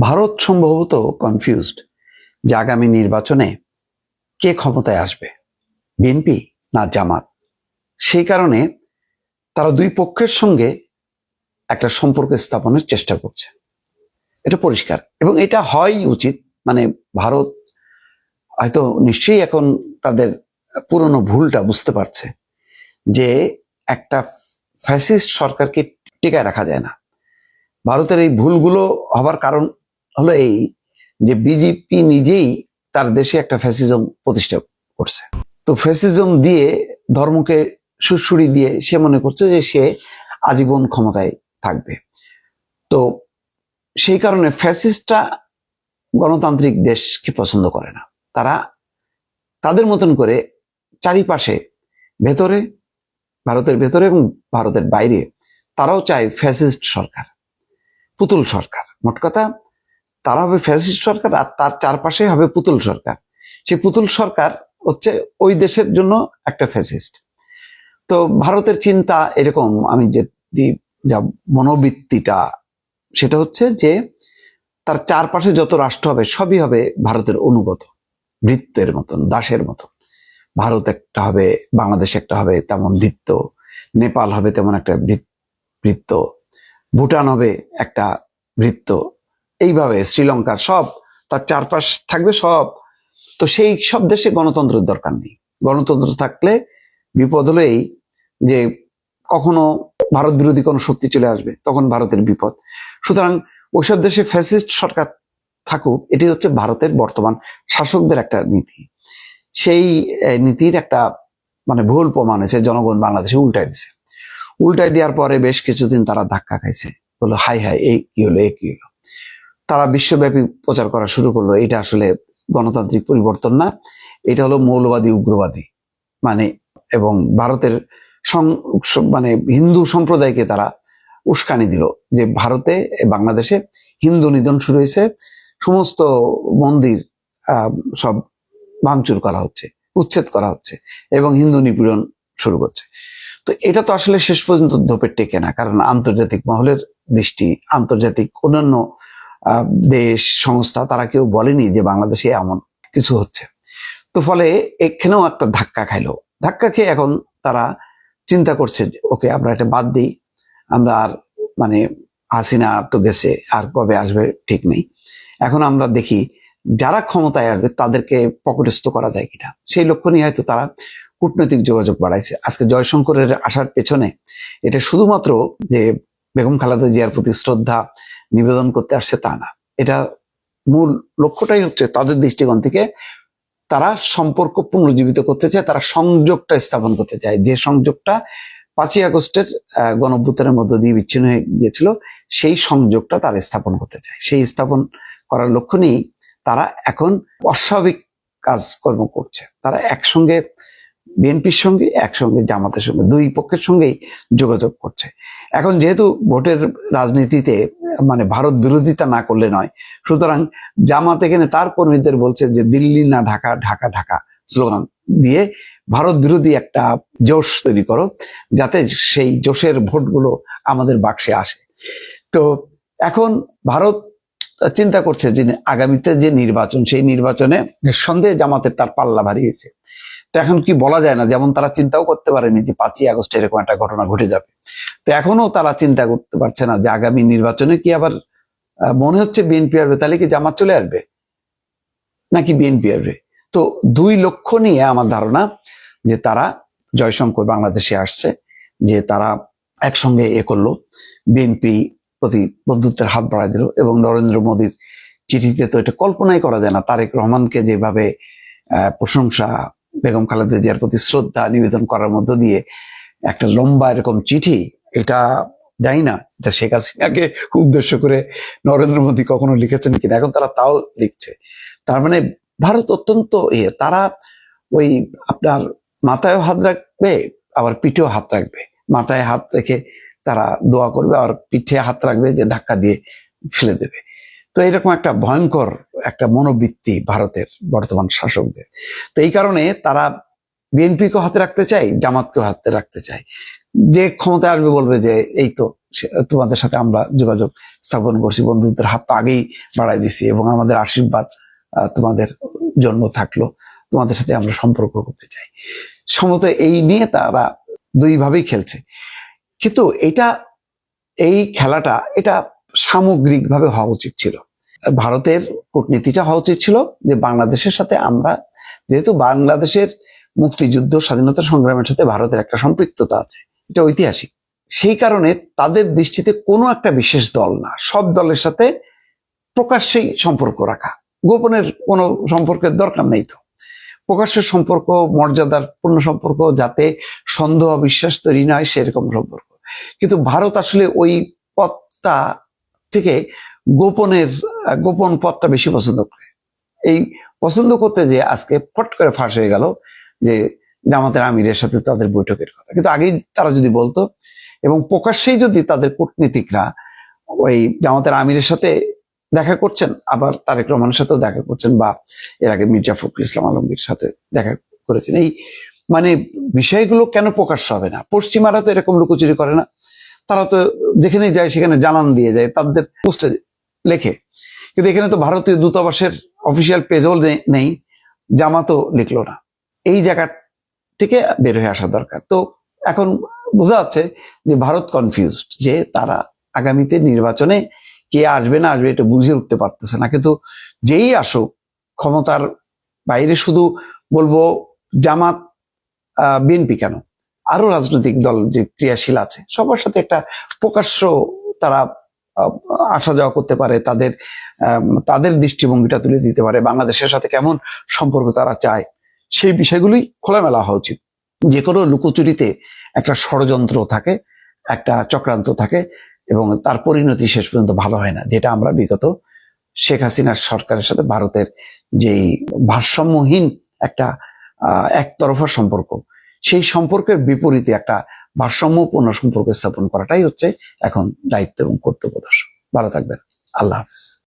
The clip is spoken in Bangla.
ভারত সম্ভবত কনফিউজড যে আগামী নির্বাচনে কে ক্ষমতায় আসবে বিএনপি না জামাত? সেই কারণে তারা দুই পক্ষের সঙ্গে একটা সম্পর্ক স্থাপনের চেষ্টা করছে। এটা পরিষ্কার এবং এটা হয় উচিত মানে ভারত হয়তো নিশ্চয়ই এখন তাদের পুরনো ভুলটা বুঝতে পারছে যে একটা ফ্যাসিস্ট সরকারকে টিকায় রাখা যায় না। ভারতের এই ভুলগুলো হবার কারণ হলো এই যে বিজেপি নিজেই তার দেশে একটা ফ্যাসিজম প্রতিষ্ঠা করছে। তো ফ্যাসিজম দিয়ে ধর্মকে সুড়সুড়ি দিয়ে সে মনে করছে যে সে আজীবন ক্ষমতায় থাকবে। তো সেই কারণে ফ্যাসিস্টরা গণতান্ত্রিক দেশকে পছন্দ করে না। তারা তাদের মতন করে চারিপাশে ভেতরে, ভারতের ভেতরে এবং ভারতের বাইরে, তারাও চায় ফ্যাসিস্ট সরকার, পুতুল সরকার। মোট কথা তারা হবে ফ্যাসিস্ট সরকার আর তার চারপাশে হবে পুতুল সরকার। সেই পুতুল সরকার হচ্ছে ওই দেশের জন্য একটা ফ্যাসিস্ট। তো ভারতের চিন্তা এরকম, আমি যে যে- মনোবৃত্তিটা, সেটা হচ্ছে যে তার চারপাশে যত রাষ্ট্র হবে, সবই হবে ভারতের অনুগত, বৃত্তের মতন, দাসের মতন। ভারত একটা হবে, বাংলাদেশ একটা হবে, তেমন বৃত্ত। নেপাল হবে তেমন একটা বৃত- বৃত্ত। ভুটান হবে একটা বৃত্ত। এইভাবে শ্রীলঙ্কার সব, তার চারপাশ থাকবে সব। তো সেই সব দেশে গণতন্ত্রের দরকার নেই। গণতন্ত্র থাকলে বিপদ হলো এই যে কখনো ভারত বিরোধী কোনো শক্তি চলে আসবে, তখন ভারতের বিপদ। সুতরাং ওইসব দেশে ফ্যাসিস্ট সরকার থাকুক, এটি হচ্ছে ভারতের বর্তমান শাসকদের একটা নীতি। সেই নীতির একটা মানে ভুল প্রমাণ হয়েছে, জনগণ বাংলাদেশে উল্টাই দিছে। উল্টাই দেওয়ার পরে বেশ কিছুদিন তারা ধাক্কা খাইছে। বলল হাই হাই এই কি হলো, এ কি হলো? তারা বিশ্বব্যাপী প্রচার করা শুরু করল। এটা আসলে গণতান্ত্রিক পরিবর্তন না। এটা হলো মৌলবাদী, উগ্রবাদী। মানে এবং ভারতের মানে হিন্দু সম্প্রদায়কে তারা উস্কানি দিল যে ভারতে, বাংলাদেশে হিন্দু নিধন শুরু হয়েছে। সমস্ত মন্দির সব ভাঙচুর করা হচ্ছে, উচ্ছেদ করা হচ্ছে এবং হিন্দু নিপীড়ন শুরু করছে। তো এটা তো আসলে শেষ পর্যন্ত ধোপের টেকে না, কারণ আন্তর্জাতিক মহলের দৃষ্টি, আন্তর্জাতিক অন্যান্য দেশ সংস্থা তারা কেউ বলেনি যে বাংলাদেশে এমন কিছু হচ্ছে। তো ফলে এখানেও একটা ধাক্কা খাইলো। ধাক্কা খেয়ে এখন তারা চিন্তা করছে ওকে, আমরা এটা বাদ দিই। আমরা আর মানে হাসিনা তো গেছে, আর কবে আসবে ঠিক নেই। এখন আমরা দেখি যারা ক্ষমতায় আসবে তাদেরকে পকেটস্থ করা যায় কিনা। সেই লক্ষ্য নিয়ে হয়তো তারা কূটনৈতিক যোগাযোগ বাড়াইছে। আজকে জয়শঙ্করের আসার পেছনে এটা শুধুমাত্র যে বেগম খালেদা জিয়ার প্রতি শ্রদ্ধা নিবেদন করতে আসছে তা না। এটা মূল লক্ষ্যটাই হচ্ছে তাদের দৃষ্টিকোণ থেকে তারা সম্পর্ক পুনর্জীবিত করতে চায় তারা সংযোগটা স্থাপন করতে চায়। যে সংযোগটা পাঁচই আগস্টের আহ, গণঅভ্যুত্থানের মধ্য দিয়ে বিচ্ছিন্ন হয়ে গিয়েছিল সেই সংযোগটা তারা স্থাপন করতে চায়। সেই স্থাপন করার লক্ষ্য নিয়েই তারা এখন অস্বাভাবিক কাজকর্ম করছে। তারা একসঙ্গে বিএনপির সঙ্গে, একসঙ্গে, জামাতের সঙ্গে, দুই পক্ষের সঙ্গেই যোগাযোগ করছে। এখন যেহেতু ভোটের রাজনীতিতে মানে ভারত বিরোধিতা না করলে নয়, সুতরাং জামাত এখানে তার কর্মীদের বলছে যে দিল্লি না ঢাকা ঢাকা ঢাকা স্লোগান দিয়ে ভারত বিরোধী একটা জোশ তৈরি করো, যাতে সেই জোশের ভোটগুলো আমাদের বাক্সে আসে। তো এখন ভারত চিন্তা করছে যে আগামীতে যে নির্বাচন, সেই নির্বাচনে সন্দেহে জামাতের তার পাল্লা ভারিয়েছে তো এখন কি বলা যায় না? যেমন তারা চিন্তাও করতে পারেনি যে পাঁচই আগস্ট এরকম একটা ঘটনা ঘটে যাবে। তো এখনও তারা চিন্তা করতে পারছে না যে আগামী নির্বাচনে কি আবার মনে হচ্ছে বিএনপি আসবে? তাহলে কি জামাত চলে আসবে? নাকি বিএনপি আসবে? তো দুই লক্ষ্য নিয়ে আমার ধারণা যে তারা জয়শঙ্কর বাংলাদেশে আসছে, যে তারা একসঙ্গে এ করল, বিএনপি প্রতি বন্ধুত্বের হাত বাড়ায় দিল এবং নরেন্দ্র মোদীর চিঠিতে তো এটা কল্পনাই করা যায় না, তারেক রহমানকে যেভাবে প্রশংসা বেগম খালেদা জিয়ার প্রতি শ্রদ্ধা নিবেদন করার মধ্য দিয়ে একটা লম্বা এরকম চিঠি, এটা জানি না। এটা শেখ হাসিনাকে উদ্দেশ্য করে নরেন্দ্র মোদী কখনো লিখেছেন কিনা, এখন তারা তাও লিখছে। তার মানে ভারত অত্যন্ত ইয়ে তারা ওই আপনার মাথায়ও হাত রাখবে, আবার পিঠেও হাত রাখবে। মাথায় হাত রেখে তারা দোয়া করবে আর পিঠে হাত রাখবে যে ধাক্কা দিয়ে ফেলে দেবে। তো এরকম একটা ভয়ঙ্কর একটা মনোবৃত্তি ভারতের বর্তমান শাসকদের। তো এই কারণে তারা বিএনপিকে হাতে রাখতে চায়, জামাতকেও হাতে রাখতে চায়। যে ক্ষমতায় আসবে বলবে যে, এই তো তোমাদের সাথে আমরা যোগাযোগ স্থাপন করছি, বন্ধুদের হাত তো আগেই বাড়াই দিছি এবং আমাদের আশীর্বাদ তোমাদের জন্ম থাকল, তোমাদের সাথে আমরা সম্পর্ক করতে চাই। সমত এই নিয়ে তারা দুইভাবেই খেলছে। কিন্তু এটা, এই খেলাটা, এটা সামগ্রিকভাবে হওয়া উচিত ছিল। ভারতের কূটনীতিটা হওয়া উচিত ছিল যে বাংলাদেশের সাথে আমরা, যেহেতু বাংলাদেশের মুক্তিযুদ্ধ, স্বাধীনতা সংগ্রামের সাথে ভারতের একটা সম্পৃক্ততা আছে, এটা ঐতিহাসিক। সেই কারণে তাদের দৃষ্টিতে কোনো একটা বিশেষ দল না, সব দলের সাথে প্রকাশ্যেই সম্পর্ক রাখা। গোপনের কোনো সম্পর্কের দরকার নেই তো। প্রকাশ্য সম্পর্ক, মর্যাদার পূর্ণ সম্পর্ক, যাতে সন্দেহ বিশ্বাস তৈরি না হয়, সেরকম সম্পর্ক। কিন্তু ভারত আসলে ওই পথটা থেকে গোপনের গোপন পথটা বেশি পছন্দ করে। এই পছন্দ করতে যে আজকে ফট করে ফাঁস হয়ে গেল যে জামাতের আমিরের সাথে তাদের বৈঠকের কথা। কিন্তু আগেই তারা যদি বলতো এবং প্রকাশ্যেই যদি তাদের কূটনীতিকরা ওই জামাতের আমিরের সাথে দেখা করছেন, আবার তারেক রহমানের সাথেও দেখা করছেন বা এর আগে মির্জা ফখরুল ইসলাম আলমগীর সাথে দেখা করেছেন। এই মানে বিষয়গুলো কেন প্রকাশ্য হবে না? পশ্চিমারা তো এরকম লুকোচুরি করে না। তারা তো যেখানে যায় সেখানে জানান দিয়ে যায়, তাদের পোস্টে লেখে। কিন্তু এখানে তো ভারতীয় দূতাবাসের অফিসিয়াল পেজও নেই, জামাতও লিখলো না। এই জায়গা থেকে বের হয়ে আসা দরকার। তো এখন বোঝা যাচ্ছে যে ভারত কনফিউজড যে তারা আগামীতে নির্বাচনে কে আসবে না আসবে এটা বুঝে উঠতে পারতেছে না। কিন্তু যেই আসুক, ক্ষমতার বাইরে শুধু বলব জামাত বিএনপি কেন? আরও রাজনৈতিক দল যে ক্রিয়াশীল আছে, সবার সাথে একটা প্রকাশ্য তারা আসা যাওয়া করতে পারে, তাদের তাদের দৃষ্টিভঙ্গিটা তুলে দিতে পারে, বাংলাদেশের সাথে কেমন সম্পর্ক তারা চায়, সেই বিষয়গুলোই খোলামেলা হওয়া উচিত। যে কোনো লুকোচুরিতে একটা ষড়যন্ত্র থাকে, একটা চক্রান্ত থাকে এবং তার পরিণতি শেষ পর্যন্ত ভালো হয় না, যেটা আমরা বিগত শেখ হাসিনার সরকারের সাথে ভারতের যেই ভারসাম্যহীন একটা একতরফা সম্পর্ক, সেই সম্পর্কের বিপরীতে একটা ভারসাম্যপূর্ণ সম্পর্ক স্থাপন করাটাই হচ্ছে এখন দায়িত্ব এবং কর্তব্য দর্শক। ভালো থাকবেন। আল্লাহ হাফিজ।